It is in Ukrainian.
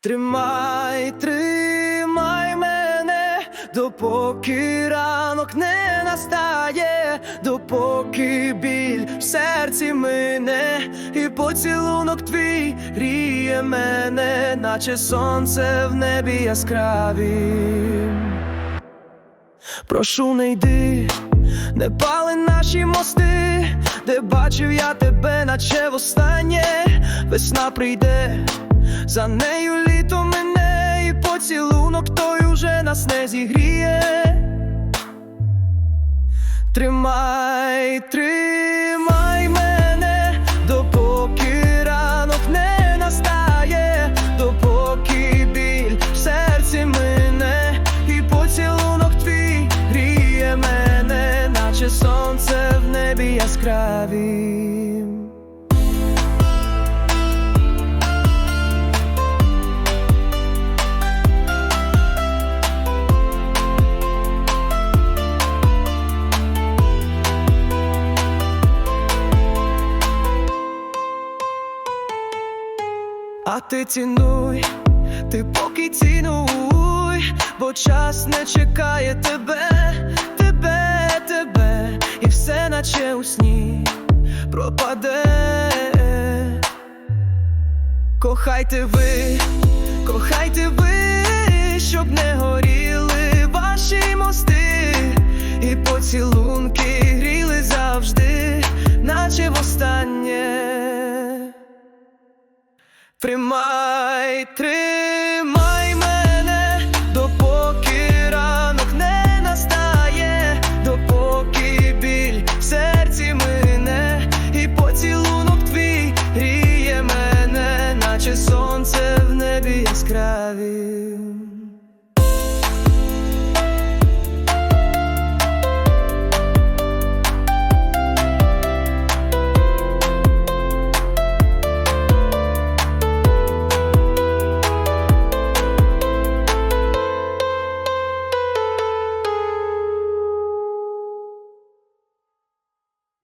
Тримай, тримай мене, допоки ранок не настає, допоки біль в серці мине, і поцілунок твій гріє мене, наче сонце в небі яскравім. Прошу, не йди, не пали наші мости, де бачив я тебе, наче востаннє весна прийде, за нею літо мене, і поцілунок той уже нас не зігріє. Тримай, тримай мене, допоки ранок не настає, допоки біль в серці мине, і поцілунок твій гріє мене, наче сонце в небі яскравім. А ти цінуй, ти поки цінуй, бо час не чекає тебе, тебе, тебе, і все наче у сні пропаде. Кохайте ви, Тримай, тримай